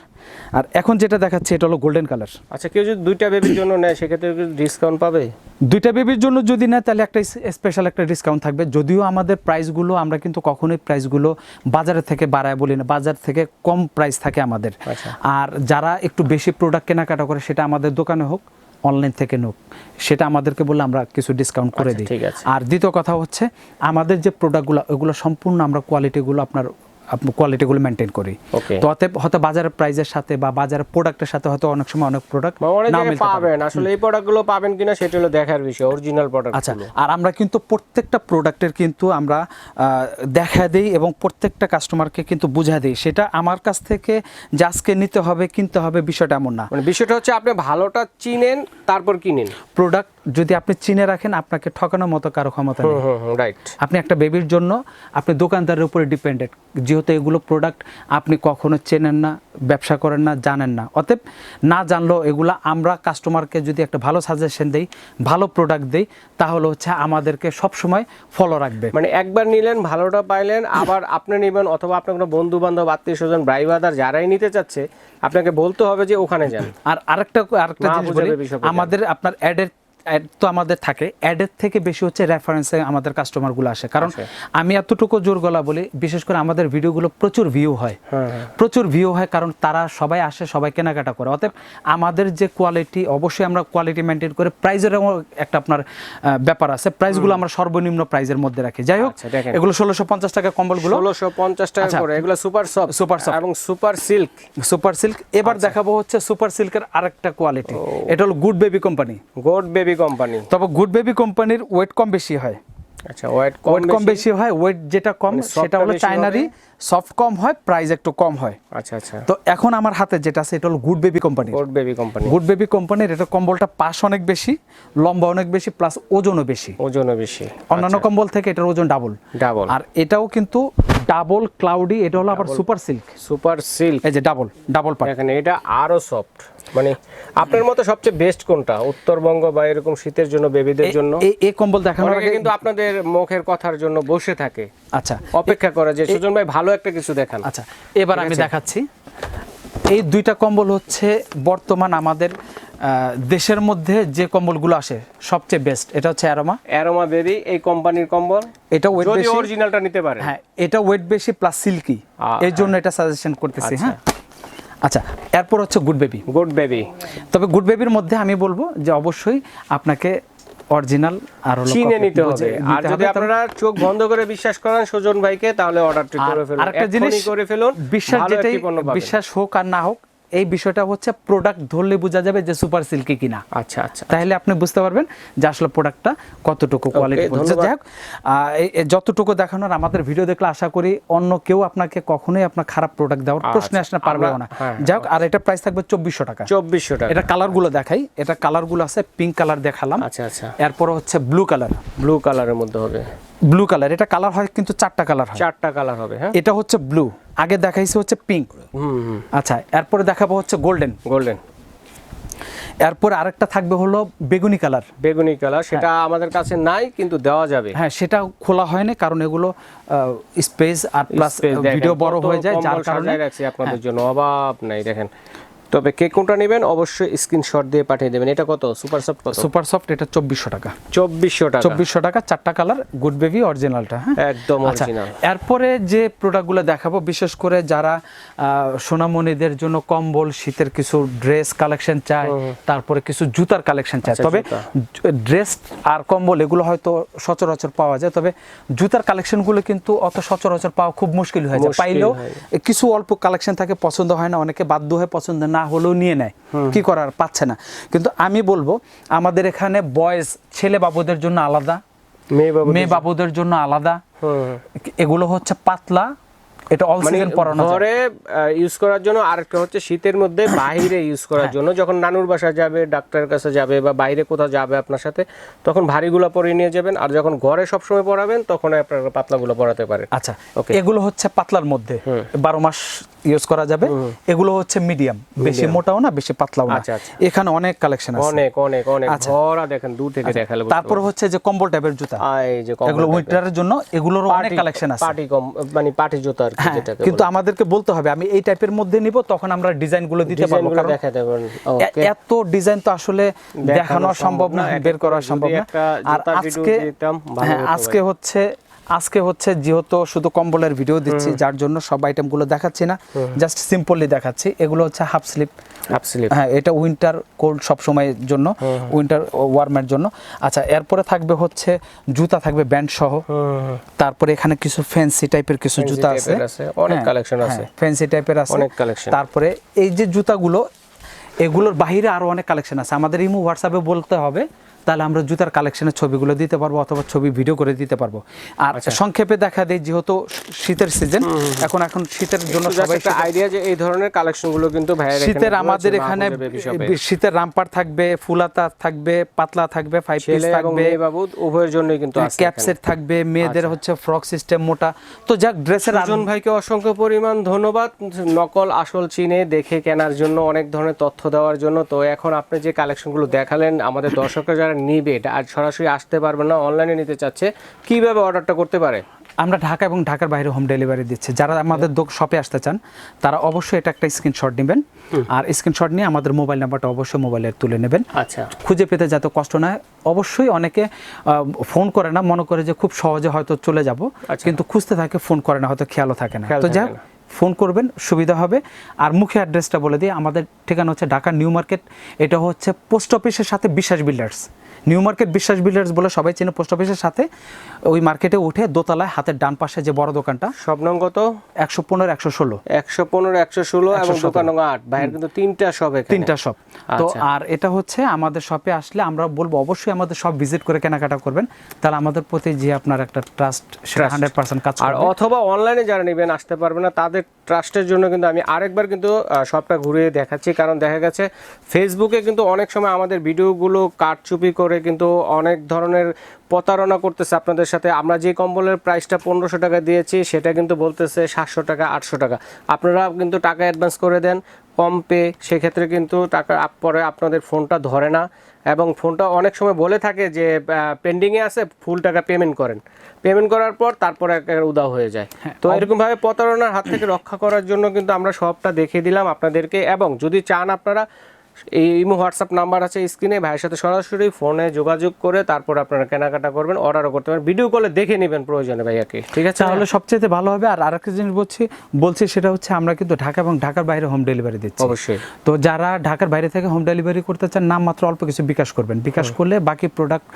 [SPEAKER 2] আর এখন যেটা দেখাচ্ছে এটা হলো গোল্ডেন কালার
[SPEAKER 1] আচ্ছা কেউ যদি দুইটা বেবির জন্য নেয় সেক্ষেত্রে ডিসকাউন্ট পাবে?
[SPEAKER 2] দুইটা বেবির জন্য যদি না তাহলে একটা স্পেশাল একটা ডিসকাউন্ট থাকবে। যদিও আমাদের প্রাইসগুলো আমরা কিন্তু কখনোই প্রাইসগুলো বাজারের থেকে বাড়ায় বলি না বাজার থেকে কম প্রাইস থাকে আমাদের।
[SPEAKER 1] আচ্ছা।
[SPEAKER 2] আর যারা একটু বেশি প্রোডাক্ট কেনাকাটা করে সেটা আমাদের দোকানে হোক অনলাইন থেকে নোক সেটা আমাদেরকে বলে আমরা কিছু ডিসকাউন্ট করে
[SPEAKER 1] আচ্ছা,
[SPEAKER 2] দিই
[SPEAKER 1] ঠিক আছে।
[SPEAKER 2] আর দ্বিতীয় কথা হচ্ছে আমাদের যে প্রোডাক্টগুলো ওগুলো সম্পূর্ণ আমরা কোয়ালিটিগুলো আপনার কোয়ালিটিগুলো মেনটেন করি। তো অতএব হয়তো বাজারের প্রাইসের সাথে বা বাজারের প্রোডাক্টের সাথে হয়তো অনেক সময় অনেক প্রোডাক্ট
[SPEAKER 1] জায়গায়
[SPEAKER 2] মিলতে
[SPEAKER 1] পাবেন। আসলে এই প্রোডাক্টগুলো পাবেন কিনা সেটা হলো দেখার বিষয় অরিজিনাল প্রোডাক্ট
[SPEAKER 2] আচ্ছা আর আমরা কিন্তু প্রত্যেকটা প্রোডাক্টের কিন্তু আমরা দেখা দিই এবং প্রত্যেকটা কাস্টমারকে কিন্তু বুঝা দিই। সেটা আমার কাছ থেকে যে আজকে নিতে হবে কিনতে হবে বিষয়টা এমন না।
[SPEAKER 1] মানে বিষয়টা হচ্ছে আপনি ভালোটা চিনেন তারপর কিনেন।
[SPEAKER 2] প্রোডাক্ট যদি আপনি চিনে রাখেন আপনাকে ঠকানোর মতো কারও ক্ষমতা নেই।
[SPEAKER 1] রাইট
[SPEAKER 2] আপনি একটা বেবির জন্য আপনি দোকানদারের উপরে ডিপেন্ডেন্ট যেহেতু এগুলো প্রোডাক্ট আপনি কখনো চেনেন না ব্যবসা করেন না জানেন না। অতএব না জানলেও এগুলো আমরা কাস্টমারকে যদি একটা ভালো সাজেশন দেই ভালো প্রোডাক্ট দেই তাহলে হচ্ছে আমাদেরকে সব সময় ফলো রাখবে।
[SPEAKER 1] মানে একবার নিলেন ভালোটা পাইলেন আবার আপনি নেবেন অথবা আপনার কোনো বন্ধু বান্ধব আত্মীয় স্বজন ভাই বাদার যারাই নিতে চাচ্ছে আপনাকে বলতে হবে যে ওখানে যান।
[SPEAKER 2] আর আরেকটা আরেকটা জিনিস বলি আমাদের আপনার অ্যাডের অ্যাড তো আমাদের থাকে। অ্যাডের থেকে বেশি হচ্ছে রেফারেন্সে আমাদের কাস্টমারগুলো আসে। কারণ
[SPEAKER 1] আচ্ছা।
[SPEAKER 2] আমি এতটুকু জোর গলা বলি বিশেষ করে আমাদের ভিডিওগুলো প্রচুর ভিউ হয়।
[SPEAKER 1] হ্যাঁ হ্যাঁ।
[SPEAKER 2] প্রচুর ভিউ হয় কারণ তারা সবাই আসে সবাই কেনাকাটা করে। অতএব আমাদের যে কোয়ালিটি অবশ্যই আমরা কোয়ালিটি মেনটেন করে প্রাইজের একটা আপনার ব্যাপার আছে। প্রাইসগুলো আমরা সর্বনিম্ন প্রাইজের মধ্যে রাখি। যাই হোক
[SPEAKER 1] আচ্ছা,
[SPEAKER 2] এগুলো ষোলোশো পঞ্চাশ টাকা কম্বলগুলো।
[SPEAKER 1] ষোলোশো পঞ্চাশ টাকা
[SPEAKER 2] আচ্ছা।
[SPEAKER 1] করে। এগুলো সুপার সফট
[SPEAKER 2] Super soft।
[SPEAKER 1] এবং সুপার সিল্ক
[SPEAKER 2] সুপার সিল্ক এবার। দেখাবো হচ্ছে সুপার সিল্কের আরেকটা কোয়ালিটি এটা হলো good baby company
[SPEAKER 1] good baby company
[SPEAKER 2] তবে গুড বেবি কোম্পানির ওয়েট কম বেশি হয়।
[SPEAKER 1] আচ্ছা ওয়েট
[SPEAKER 2] ওয়েট
[SPEAKER 1] কম
[SPEAKER 2] বেশি হয় ওয়েট যেটা কম
[SPEAKER 1] মানে
[SPEAKER 2] সেটা হলো
[SPEAKER 1] বেশি
[SPEAKER 2] চাইনারি সফট কম হয় প্রাইস একটু কম হয়।
[SPEAKER 1] আচ্ছা আচ্ছা।
[SPEAKER 2] তো এখন আমার হাতে যেটা আছে এটা হলো good baby company
[SPEAKER 1] good baby company
[SPEAKER 2] good baby কোম্পানির এটা কম্বলটা পাশ অনেক বেশি লম্বা অনেক বেশি প্লাস ওজনও বেশি।
[SPEAKER 1] ওজনও বেশি।
[SPEAKER 2] অন্যান্য কম্বল থেকে এটার ওজন ডাবল
[SPEAKER 1] ডাবল
[SPEAKER 2] আর এটাও কিন্তু ডাবল ক্লাউডি এটা হলো আবার সুপার সিল্ক
[SPEAKER 1] সুপার সিল্ক
[SPEAKER 2] এই যে ডাবল ডাবল পার্ট
[SPEAKER 1] এখানে এটা আরও সফট মানে আপনার মতে সবচেয়ে বেস্ট কোনটা? উত্তরবঙ্গ বা এরকম শীতের জন্য বেবিদের জন্য?
[SPEAKER 2] এই এই কম্বল দেখানোর আগে
[SPEAKER 1] কিন্তু আপনাদের মুখের কথার জন্য বসে থাকে।
[SPEAKER 2] আচ্ছা।
[SPEAKER 1] অপেক্ষা করে যে সুজন ভাই ভালো একটা কিছু দেখান।
[SPEAKER 2] আচ্ছা এবার আমি দেখাচ্ছি। এই দুইটা কম্বল হচ্ছে বর্তমান আমাদের দেশের মধ্যে যে কম্বলগুলো আসে সবচেয়ে বেস্ট এটা হচ্ছে অ্যারোমা
[SPEAKER 1] অ্যারোমা বেবি এই কোম্পানির কম্বল।
[SPEAKER 2] এটা ওয়েট বেশি
[SPEAKER 1] অরিজিনালটা নিতে পারে।
[SPEAKER 2] হ্যাঁ এটা ওয়েট বেশি প্লাস সিল্কি এই জন্য এটা সাজেশন করতেছি হ্যাঁ? আচ্ছা এরপর হচ্ছে গুড বেবি
[SPEAKER 1] গুড বেবি
[SPEAKER 2] তবে গুড বেবির মধ্যে আমি বলব যে অবশ্যই আপনাকে অরিজিনাল আর
[SPEAKER 1] চিনে নিতে হবে। আর যদি আপনারা চোখ বন্ধ করে বিশ্বাস করেন সুজন ভাইকে তাহলে অর্ডারটি করে ফেলুন।
[SPEAKER 2] আরেকটা জিনিস
[SPEAKER 1] করে ফেলুন।
[SPEAKER 2] বিশ্বাস যেটাই
[SPEAKER 1] একটি।
[SPEAKER 2] বিশ্বাস হোক আর না হোক এই বিষয়টা হচ্ছে প্রোডাক্ট ধরলে বোঝা যাবে যে সুপার সিল্কি কিনা।
[SPEAKER 1] আচ্ছা আচ্ছা।
[SPEAKER 2] তাহলে আপনি বুঝতে পারবেন যে আসলে প্রোডাক্টটা কতটুকু কোয়ালিটি
[SPEAKER 1] ধন্যবাদ।
[SPEAKER 2] যাই হোক যতটুকু দেখানোর আমাদের ভিডিও দেখলে আশা করি অন্য কেউ আপনাকে কখনোই আপনার খারাপ প্রোডাক্ট দেওয়ার প্রশ্ন আসলে
[SPEAKER 1] পারবে
[SPEAKER 2] না।
[SPEAKER 1] হ্যাঁ,
[SPEAKER 2] যাই হোক আর এটা প্রাইস থাকবে চব্বিশশো টাকা।
[SPEAKER 1] চব্বিশশো টাকা।
[SPEAKER 2] এটা কালারগুলো দেখাই এটা কালারগুলো আছে পিঙ্ক কালার দেখালাম।
[SPEAKER 1] আচ্ছা আচ্ছা।
[SPEAKER 2] এরপর হচ্ছে ব্লু কালার
[SPEAKER 1] ব্লু কালারের মধ্যে হবে।
[SPEAKER 2] ব্লু কালার এটা কালার হয় কিন্তু চারটা কালার হয়।
[SPEAKER 1] চারটা কালার হবে হ্যাঁ?
[SPEAKER 2] এটা হচ্ছে ব্লু আগে দেখাইছে হচ্ছে পিঙ্ক
[SPEAKER 1] হুম হুম।
[SPEAKER 2] আচ্ছা এরপরে দেখাবো হচ্ছে গোল্ডেন
[SPEAKER 1] গোল্ডেন
[SPEAKER 2] এরপরে আরেকটা থাকবে হলো বেগুনি কালার
[SPEAKER 1] বেগুনি কালার সেটা আমাদের কাছে নাই কিন্তু দেওয়া যাবে।
[SPEAKER 2] হ্যাঁ সেটা খোলা হয়নি কারণ এগুলো স্পেস আর প্লাস ভিডিও বড় হয়ে যায় যার কারণে হ্যাঁ।
[SPEAKER 1] রাখছি আপনাদের জন্য অভাব নাই দেখেন। তবে কে কোনটা নেবেন অবশ্যই স্ক্রিনশট দিয়ে পাঠিয়ে দেবেন। এটা কত? সুপার সফট কত?
[SPEAKER 2] সুপার সফট এটা চব্বিশশো টাকা।
[SPEAKER 1] চব্বিশশো টাকা।
[SPEAKER 2] চব্বিশশো টাকা চারটা কালার গুড বেবি অরিজিনালটা হ্যাঁ?
[SPEAKER 1] একদম
[SPEAKER 2] আচ্ছা
[SPEAKER 1] অরিজিনাল
[SPEAKER 2] এরপরে যে প্রোডাক্টগুলো দেখাবো বিশেষ করে যারা সোনামণিদের জন্য কম্বল শীতের কিছু ড্রেস কালেকশন চায় তারপরে কিছু জুতার কালেকশন চায়।
[SPEAKER 1] আচ্ছা,
[SPEAKER 2] তবে ড্রেস আর কম্বল এগুলো হয়তো সচরাচর পাওয়া যায় তবে জুতার কালেকশনগুলো কিন্তু অত সচরাচর পাওয়া খুব মুশকিল হয়ে যায়। পাইলেও কিছু অল্প কালেকশন থাকে পছন্দ হয় না অনেকে বাধ্য হয়ে পছন্দ না হলেও নিয়ে নেয়। কি করার? পাচ্ছে না। কিন্তু আমি বলব আমাদের এখানে বয়স ছেলে বাবুদের জন্য আলাদা
[SPEAKER 1] মেয়ে
[SPEAKER 2] বাবুদের জন্য। আলাদা। এগুলো হচ্ছে পাতলা এটা অল
[SPEAKER 1] মানে
[SPEAKER 2] সিজন পরানো
[SPEAKER 1] ঘরে ইউজ করার জন্য আরেকটা হচ্ছে শীতের মধ্যে <coughs> বাইরে ইউজ করার
[SPEAKER 2] হ্যাঁ।
[SPEAKER 1] জন্য। যখন নানুর বাসা যাবে ডাক্তারের কাছে যাবে বা বাইরে কোথাও যাবে আপনার সাথে তখন ভারীগুলো পরিয়ে নিয়ে যাবেন। আর যখন ঘরে সবসময় পরাবেন তখন আপনারা পাতলাগুলো পরাতে পারেন।
[SPEAKER 2] আচ্ছা
[SPEAKER 1] Okay.
[SPEAKER 2] এগুলো হচ্ছে পাতলার মধ্যে। বারো মাস ইউজ করা যাবে। এগুলো হচ্ছে মিডিয়াম বেশি মোটাও না বেশি পাতলাও না।
[SPEAKER 1] আচ্ছা, আচ্ছা।
[SPEAKER 2] এখানে অনেক কালেকশন আছে।
[SPEAKER 1] অনেক অনেক অনেক।
[SPEAKER 2] আচ্ছা।
[SPEAKER 1] ভরা দেখেন দূর থেকে দেখালে
[SPEAKER 2] তারপর হচ্ছে যে কম্বল টাইপের জুতা।
[SPEAKER 1] এই যে
[SPEAKER 2] এগুলো উইন্টারের জন্য এগুলোরও অনেক কালেকশন আছে।
[SPEAKER 1] পার্টি কম মানে পার্টি জুতা আর কি। যেটাকে
[SPEAKER 2] কিন্তু আমাদেরকে বলতে হবে আমি এই টাইপের মধ্যে নিব তখন আমরা ডিজাইনগুলো দিতে পারব। কারণ এত ডিজাইন তো আসলে দেখানো সম্ভব না বের করা সম্ভব না। আর আজকে হ্যাঁ আজকে হচ্ছে আজকে হচ্ছে যেহেতু শুধু কম্বলের ভিডিও দিচ্ছি যার জন্য সব আইটেমগুলো দেখাচ্ছি না জাস্ট সিম্পলি দেখাচ্ছি। এগুলো হচ্ছে হাফ স্লিপ
[SPEAKER 1] হাফ স্লিপ
[SPEAKER 2] হ্যাঁ এটা উইন্টার কোল্ড সব সময়ের জন্য উইন্টার ওয়ার্মের জন্য। আচ্ছা এরপরে থাকবে হচ্ছে জুতা থাকবে ব্যান্ড সহ। তারপরে এখানে কিছু ফ্যান্সি টাইপের কিছু জুতা আছে।
[SPEAKER 1] অনেক কালেকশন আছে।
[SPEAKER 2] ফ্যান্সি টাইপের আছে।
[SPEAKER 1] অনেক collection।
[SPEAKER 2] তারপরে এই যে জুতাগুলো এগুলোর বাইরে আরও অনেক কালেকশন আছে। আমাদের ইমো হোয়াটসঅ্যাপে বলতে হবে তাহলে আমরা জুতার কালেকশনের ছবিগুলো দিতে পারব অথবা ছবি ভিডিও করে দিতে পারব। আর
[SPEAKER 1] আচ্ছা।
[SPEAKER 2] সংক্ষেপে দেখা দেয় যেহেতু শীতের সিজন এখন এখন শীতের জন্য সবাই
[SPEAKER 1] আইডিয়া যে এই ধরনের কালেকশনগুলো কিন্তু
[SPEAKER 2] শীতের আমাদের এখানে শীতের রামপার থাকবে ফুলাতা থাকবে পাতলা থাকবে ফাইভ পিস থাকবে।
[SPEAKER 1] বাবু উভয়ের জন্যই কিন্তু
[SPEAKER 2] ক্যাপসেট থাকবে মেয়েদের হচ্ছে ফ্রক সিস্টেম মোটা। তো যাক ড্রেসের
[SPEAKER 1] সুজন ভাইকে অসংখ্য পরিমাণ ধন্যবাদ। নকল আসল চিনে দেখে কেনার জন্য অনেক ধরনের তথ্য দেওয়ার জন্য। তো এখন আপনি যে কালেকশনগুলো দেখালেন আমাদের দর্শকরা যারা নিবে। এটা আর সরাসরি আসতে পারবে না অনলাইনে নিতে চাচ্ছে। কীভাবে অর্ডারটা করতে পারে?
[SPEAKER 2] আমরা ঢাকা এবং ঢাকার বাইরে হোম ডেলিভারি দিচ্ছি। যারা আমাদের শপে আসতে চান তারা অবশ্যই এটা একটা স্ক্রিনশট নেবেন। আর স্ক্রিনশট নিয়ে আমাদের মোবাইল নাম্বারটা অবশ্যই মোবাইলে তুলে নেবেন।
[SPEAKER 1] আচ্ছা।
[SPEAKER 2] খুঁজে পেতে যাতে কষ্ট না অবশ্যই অনেকে ফোন করে না মনে করে যে খুব সহজে হয়তো চলে যাব। কিন্তু খুঁজতে থাকে ফোন করে না হয়তো খেয়ালও থাকে না। তো যাই। ফোন করবেন, সুবিধা হবে। আর মুখে অ্যাড্রেসটা বলে দিই, আমাদের ঠিকানা হচ্ছে ঢাকা নিউ মার্কেট। এটা হচ্ছে পোস্ট অফিসের সাথে Biswas builders. New Market Biswas builders বলে সবাই চেনে পোস্ট অফিসের সাথে। ওই মার্কেটে উঠে দোতলায় হাতের ডান পাশে যে বড় দোকানটা
[SPEAKER 1] সব নং কত?
[SPEAKER 2] একশো পনেরো একশো ষোলো।
[SPEAKER 1] একশো পনেরো একশো ষোলো এবং দোকান নং আট। ভাইয়ের কিন্তু তিনটা সব
[SPEAKER 2] তিনটা শপ তো
[SPEAKER 1] আচ্ছা।
[SPEAKER 2] আর এটা হচ্ছে আমাদের শপে আসলে আমরা বলব অবশ্যই আমাদের সব ভিজিট করে কেনাকাটা করবেন। তাহলে আমাদের প্রতি যে আপনার একটা ট্রাস্ট সেটা হান্ড্রেড পার্সেন্ট কাজ
[SPEAKER 1] আর অথবা অনলাইনে যারা নেবেন আসতে পারবে না তাদের ট্রাস্টের জন্য কিন্তু আমি আরেকবার কিন্তু সবটা ঘুরিয়ে দেখাচ্ছি। কারণ দেখা গেছে ফেসবুকে কিন্তু অনেক সময় আমাদের ভিডিওগুলো কাটচুপি করে কিন্তু অনেক ধরনের প্রতারণা করতেছে আপনাদের সাথে। আমরা যে কম্বলের প্রাইসটা পনেরোশো টাকা দিয়েছি, সেটা কিন্তু বলতেছে সাতশো টাকা, আটশো টাকা। আপনারা কিন্তু টাকা অ্যাডভান্স করে দেন, কম পে সেক্ষেত্রে কিন্তু টাকা পরে আপনাদের ফোনটা ধরে না। এবং ফোনটা অনেক সময় বলে থাকে যে পেন্ডিংয়ে আছে ফুল টাকা পেমেন্ট করেন। পেমেন্ট করার পর তারপরে একটা উদাও হয়ে যায়। তো এরকমভাবে প্রতারণার হাত থেকে রক্ষা করার জন্য কিন্তু আমরা সবটা দেখিয়ে দিলাম আপনাদেরকে। এবং যদি চান আপনারা এই ইমো হোয়াটসঅ্যাপ নাম্বার আছে স্ক্রিনে ভাইয়ের সাথে সরাসরি ফোনে যোগাযোগ করে তারপর আপনারা কেনাকাটা করবেন অর্ডারও করতে পারেন ভিডিও কলে দেখে নেবেন প্রয়োজনে ভাইয়াকে ঠিক আছে
[SPEAKER 2] তাহলে সবচেয়ে ভালো হবে আর আরেকটা জিনিস বলছি বলছি সেটা হচ্ছে আমরা কিন্তু ঢাকা এবং ঢাকার বাইরে হোম ডেলিভারি দিচ্ছি।
[SPEAKER 1] অবশ্যই।
[SPEAKER 2] তো যারা ঢাকার বাইরে থেকে হোম ডেলিভারি করতে চান নাম মাত্র অল্প কিছু বিকাশ করবেন। বিকাশ করলে বাকি প্রোডাক্ট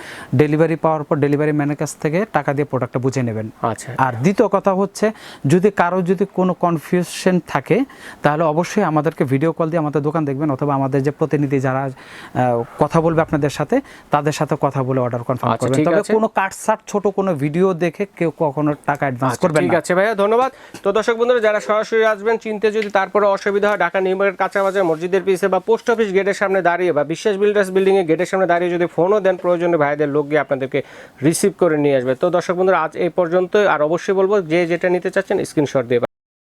[SPEAKER 2] ডেলিভারি পাওয়ার পর ডেলিভারি ম্যানের কাছ থেকে টাকা দিয়ে প্রোডাক্টটা বুঝে নেবেন।
[SPEAKER 1] আচ্ছা।
[SPEAKER 2] আর দ্বিতীয় কথা হচ্ছে যদি কারও যদি কোনো কনফিউশন থাকে তাহলে অবশ্যই আমাদেরকে ভিডিও কল দিয়ে আমাদের দোকান দেখবেন অথবা আমাদের যে প্রতিনিধি যারা কথা বলবে আপনাদের সাথে তাদের সাথে কথা বলে অর্ডার কনফার্ম
[SPEAKER 1] আচ্ছা,
[SPEAKER 2] করবেন। তবে। কোনো কাটসাট ছোট কোনো ভিডিও দেখে কেউ কখনো টাকা অ্যাডভান্স
[SPEAKER 1] আচ্ছা,
[SPEAKER 2] করবেন
[SPEAKER 1] ঠিক আছে ভাইয়া ধন্যবাদ। তো দর্শক বন্ধুরা যারা সরাসরি আসবেন চিনতে যদি তারপরে অসুবিধা হয় ঢাকা নিউ মার্কেট কাঁচা বাজার মসজিদের পিছে বা পোস্ট অফিস গেটের সামনে দাঁড়িয়ে বা বিশ্বাস বিল্ডার্স বিল্ডিং এর গেটের সামনে দাঁড়িয়ে যদি ফোনও দেন প্রয়োজনে ভাইদের লোক গিয়ে আপনাদেরকে রিসিভ করে নিয়ে আসবে। তো দর্শক বন্ধুরা আজ এই পর্যন্ত আর অবশ্যই বলব যে যেটা নিতে চাচ্ছেন স্ক্রিনশট দিয়ে